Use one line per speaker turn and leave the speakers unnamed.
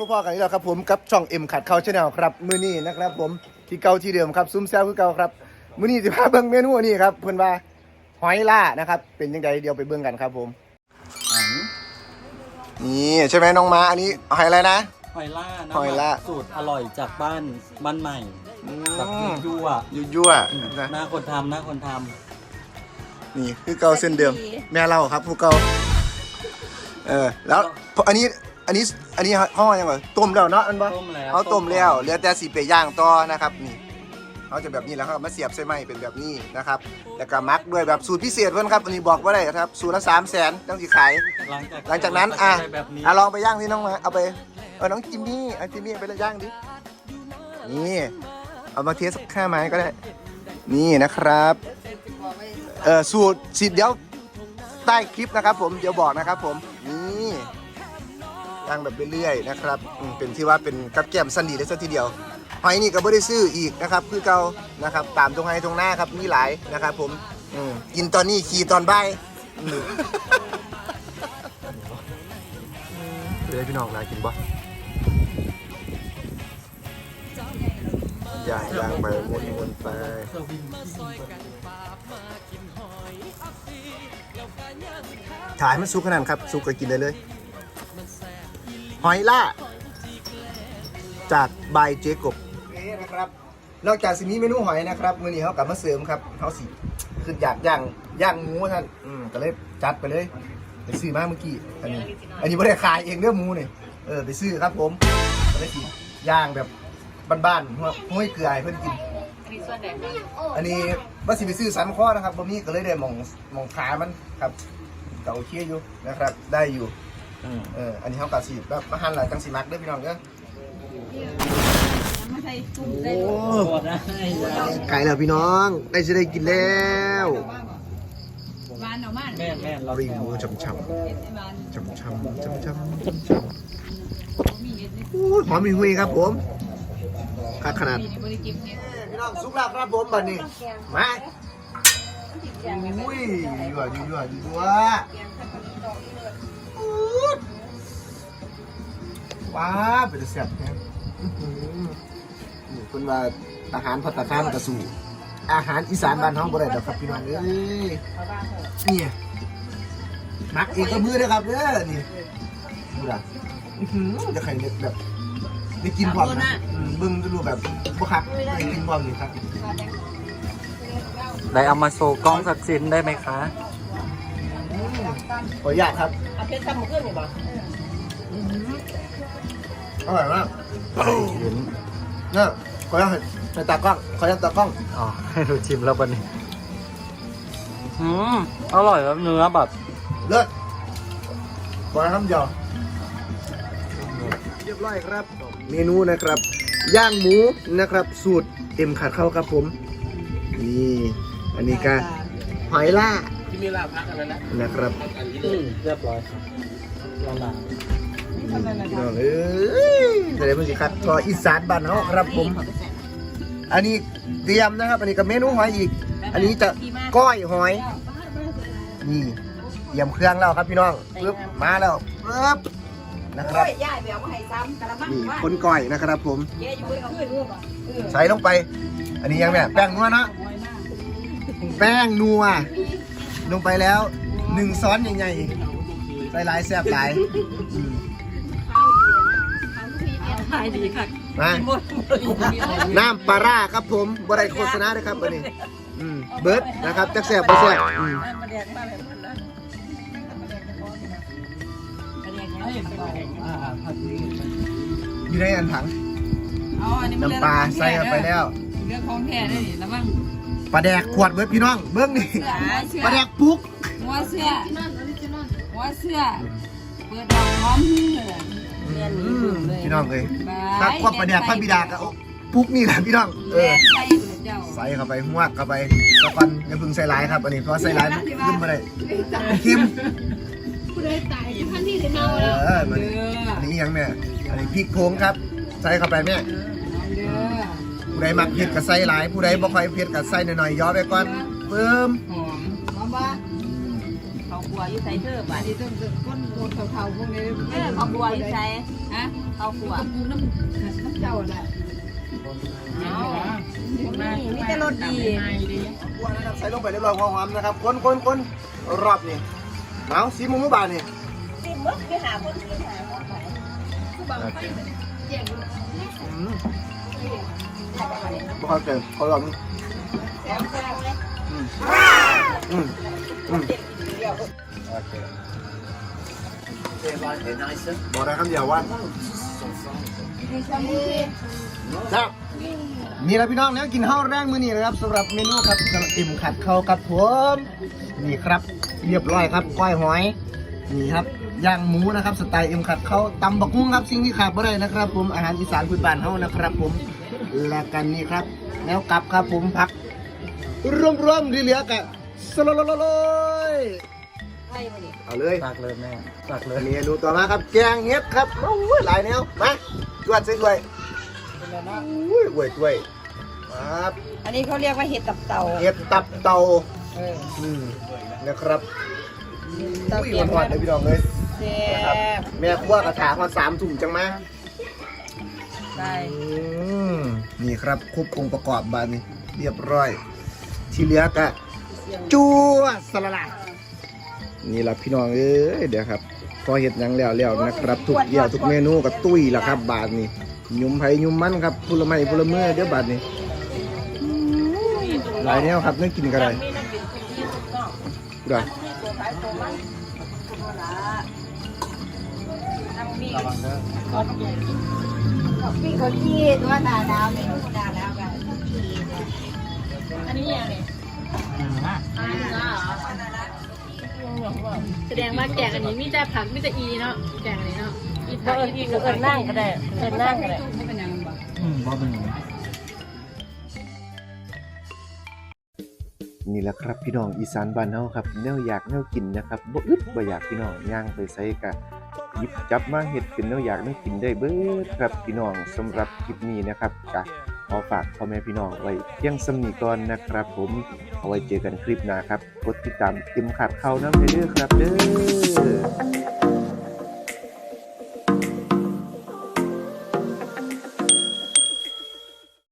พ่อพ่อกันนี่แหละครับผมกับช่องเอ็มขัดเขาชาแนลครับมื้อนี้นะครับผมที่เก่าที่เดิมครับซุ้มแซวคือเก่าครับมื้อนี้สิพาเบิ่งเมนูนี่ครับเพิ่นว่าหอยล่านะครับเป็นยังไงเดี๋ยวไปเบิ่งกันครับผมนี่ใช่ไหมน้องม้าอันนี้หอยอะไรนะ
หอยล่านะ
หอยล่า
สูตรอร่อยจากบ้านบ้านใหม่
อื
แบบ
ม
ยั่ว
ยั่ว
ๆอืม
ๆนะ
หน้าคนทำหน้าคนท
นี่คือเก่าเส้นเดิม แม่เราครับผู้เก่าเออแล้วอันนี้อันนี้ อันนี้ห้องยังไงต้มแล้วเนาะมันบ่ำ
ต้มแล้ว
เขาต้มแล้วเหลือแต่สีไปย่างต่อนะครับนี่เขาจะแบบนี้แล้วเขามาเสียบใส่ไม้เป็นแบบนี้นะครับแล้วก็มักด้วยแบบสูตรพิเศษเพื่อนครับอันนี้บอกว่าได้ครับสูตรละสามแสนต้องสีขาย
หลังจาก
หลังจากนั้นอะ
ได้แบบนี้
อะลองไปย่างที่น้องมาเอาไปเออน้องจิมมี่เอาจิมมี่ไปย่างดินี่เอามาเทสข้าไม้ก็ได้ นี่นะครับเออสูตรสิเดี๋ยวใต้คลิปนะครับผมเดี๋ยวบอกนะครับผมนี่ ย่างแบบเรื่อยๆนะครับอืมเป็นที่ว่าเป็นกับแก้มสันดีได้สักทีเดียวหอยนี่ก็ไม่ได้ซื้ออีกนะครับคือเก่านะครับตามตรงไห้ตรงหน้าครับมีหลายนะครับ ผมอืมกินตอนนี้ขี่ตอนบ่ายอืมเลยพี่น้องนากินบ่ย่างย่างไปวนวนไป
สวิง
ถ่ายมันสุกขนาดครับ สุกก็กินได้เลย หอยล่า จากบายเจกบนี่นะครับ นอกจากสิมีเมนูหอยนะครับมื้อนี้เขากลับมาเสริมครับเขาสิคืออยากย่างย่างหมูท่านอืมก็เลยจัดไปเลยไปซื้อมาเมื่อกี้อันนี้ อันนี้ไม่ได้ขายเองเด้อหมูนี่เออไปซื้อครับผมก็เลยสิย่างแบบบ้านๆหัวห้วยเกลือให้เพื่อนกินอันนี้ว่าสิไปซื้อสันคอนะครับบ่มีก็เลยได้หมองหมองขามันครับก็โอเคอยู่นะครับ ได้อยู่
อืม
เอออันนี้เขากะสิแบบมาหั่นหลายจังสิมักเด้อพี่น้องเด้อ
ไม่ใช่ตุ้ม
โอ้
ได้
พอได้แล้ว
ไก่แล้วพี่น้อง ได้จะได้กินแล้ว
วานเอามา
แม่แม่เรา
รีหมูช่ำ
เห็ดไอ้วาน
ๆช่ำๆช่ำๆช่ำๆช่ำ
มีเห็ดใน
ๆโอ้ยหอมมีหุยครับผมคักขนาด
ปีนี้บริกิมเนี่ย
พี่น้องสุกแล้วครับผมบัดนี้มาอุ้ยยั่วยั่วยั่วยั่ว ว้าเป็นแซ่บแท้อื้อหือนี่คุณว่าอาหารพัตตาคารกระสูอาหารอีสานบ้านท้องบ่ได้ดอกครับพี่น้องเอ้ยเนี่ยมักเองก็มือเด้อครับเด้อนี่ดูด่ะอื้อหือจะใครเนี่ยแบบได้กินพร้อมนะอืมเบิ่งดูแบบบ่คักได้กินพร้อมนี่ครับ
ได้เอามาโชว์กล้องสักชิ้นได้ไหมคะ
ขออนุญาตครับ
เอาเพชรซ้ำขึ้นนี่บ่
อร่อยมากเนี่ยขออนุญาตใส่ตากล้อง ขออนุญาตตากล้อง
อ๋อให้ดูชิมแล้วปะนี่อืมอร่อยแล้วเนื้อแบบ
เลิศขอคำเดียวเรียบร้อยครับ เมนูนะครับ ย่างหมูนะครับ สูตรเต็มขัดเข้าครับผม นี่ อันนี้ก็หอยล่า
ที่ มีลาบพักอะไรนะ
นะครับ
อืมเรียบร้อยครับเราหนา
พี่น้องเอ้ยแต่เดี๋ยวมันสิครับก็อีสานบ้านเฮาครับผม อันนี้เตรียมนะครับ อันนี้ก็เมนูหอยอีก อันนี้จะก้อยหอย นี่เตรียมเครื่องแล้วครับพี่น้องปึ๊บมาแล้วปึ๊บนะครับ
ย่ายแบวมาให้ซ้ำกะละมัง
นี่
ว่า
คนก้อยนะครับผม
เย้อยู่บนขึ้นรูปอะเออ
ใส่ลงไป อันนี้ยังเนี่ยแป้งนัวเนาะแป้งนัว ลงไปแล้วหนึ่งซ้อนใหญ่ๆใส่หลายแซ่บหลายอืม
ขายดีค่ะ
มา
หมด
น้ำปลาร่าครับผมบริโฆษณาด้วยครับอันนี้อืมเบิร์ดนะครับจักแซ่บบ่แซ่บอืม
มาแดกมาเลยหมดแล้วมาแดกให้มันก่อน
อ่าผัดนี้
อยู่ในอันถัง
อ๋ออันนี้มัน
น้ำปลาใส่เข้าไปแล้ว
เรื่องของแท้ได้ดิแล้วมั่ง
ปลาแดกขวดเบิร์ดพี่น้อง เบิ้งนี่
เสื้อเสื้อ
ปลาแดกปุ๊ก
หัวเสื้อหัวเสื้อเปิดดอกหอมหื้อ
อืมพี่น้องเลยถ้าควักปลาแดกพระบิดาก็โอ้ปุ๊กนี่แหละพี่น้อง เออ
ใส่เจ้า
ใส่เข้าไปหวกเข้าไปตะกันอย่าเพึ่งใส่หลายครับอันนี้เพราะใส่หลายมันขึ้นมาเลยเค็ม
ผู้ใดตายท่านที่ได้เมา
เอ
แล้ว
อมัน
เด้อ
อันนี้ยังแม่อันนี้พริกโพงครับ ใส่เข้าไปแม่
น้องเด้อ
ผู้ใดมักเผ็ดก็ใส่หลาย ผู้ใดบ่ค่อยเผ็ดก็ใส่หน่อยๆย่อไปก่อนเพิ่ม
หอมหอมบ่
น
เขาบัวอยู่ใส่เธอบ้า
อั
น
นนี้ต้องเป็นก้นโคนเทาๆพวกนี้
เออเขาบัวอยู่ใส่ฮะเขาบัว
กูน้ำน้ำเจ้าแหละ
เอามีแต่รสดี
บัวนะครับใส่ลงไปเรียบร้อยหัวหอมนะครับคนคนคนรอบนี่เอาสีมุมบานนี่
สิมึกไปหาคนที่หาเขาไป
อืม บ่ค่อยเกินเขาลองนี่
แซ่บแซ่บเลย
อืมอืมอืมบอกได้คำเดียวว่าครับนี่แหละพี่น้องเนี่ยกินข้าวแรงมื้อนี้นะครับสำหรับเมนูครับสำหรับอิ่มขัดเข้ากับผมนี่ครับเรียบร้อยครับก้อยหอยนี่ครับย่างหมูนะครับสไตล์เอ็มขัดเข้าตำบักหุ่งครับสิ่งที่ขาดไม่ได้นะครับ ผมอาหารอีสานพื้นบ้านเฮานะครับ ผม และกันนี่ครับแนวกลับครับผมพักร่วมๆที่เหลือกะสลลลย
ไล่มาดิ
เอาเลย
ตักเลยแม่ตักเลย
เมนูต่อมาครับแกงเห็ดครับโอ้ยหลายแนวมาจวดใส่ถ้วยโอ้ยอวยถ้วยครับ
อันนี้เขาเรียกว่าเห็ดตับเต่า
เห็ดตับเต่า
เออ
อืมนะครับอุ้ยหวานๆเลยพี่น้องเลย
แซ่
นะครับ
บ
แม่ครัวกระถางมาสามถุงจังไหมา
ได้
อืมนี่ครับครบองค์ประกอบบานนี้เรียบร้อย ที่เหลือกะจัวสละลายนี่ละพี่น้องเอ้ยเดี๋ยวครับ พอเห็ดหยังแล้วแล้วนะครับ ทุกเดี่ยวทุกเมนูก็ตุ้ยละครับ บาทนี้ยุ่มไผ่ยุ่มมันครับพุละไม้พุละเมื่อเดี๋ยวบาทนี้หลายแนวครับนึกกินกันเลยดูอะ
ระวังเด้อ
พี่คนที่ว่าดาดาวเนี่ยดาดาวกัน
อันนี้ยังไงแสดงว่าแกงอันนี้มีแต่ผักมีแต่อีเนาะแกงอันนี้เนาะอีผักอีเอิญนั่งก็ได้เอิญนั่งก็ได้ไม่เป็นยังบ่
อืมบ่เป็น
นี่แหละครับพี่น้องอีสานบ้านเฮาครับแนวอยากแนวกินนะครับบ่อึดบ่อยากพี่น้องย่างไปใส่กะ หยิบจับมาเห็ดเป็นแนวอยากแนวกินได้เบิดครับพี่น้องสำหรับคลิปนี้นะครับกะขอฝากพ่อแม่พี่น้องไว้เพียงสำนีก่อนนะครับ ผมเอาไว้เจอกันคลิปหน้าครับกดติดตามติมขัดเข้าน้ำเด้อครับเด้อ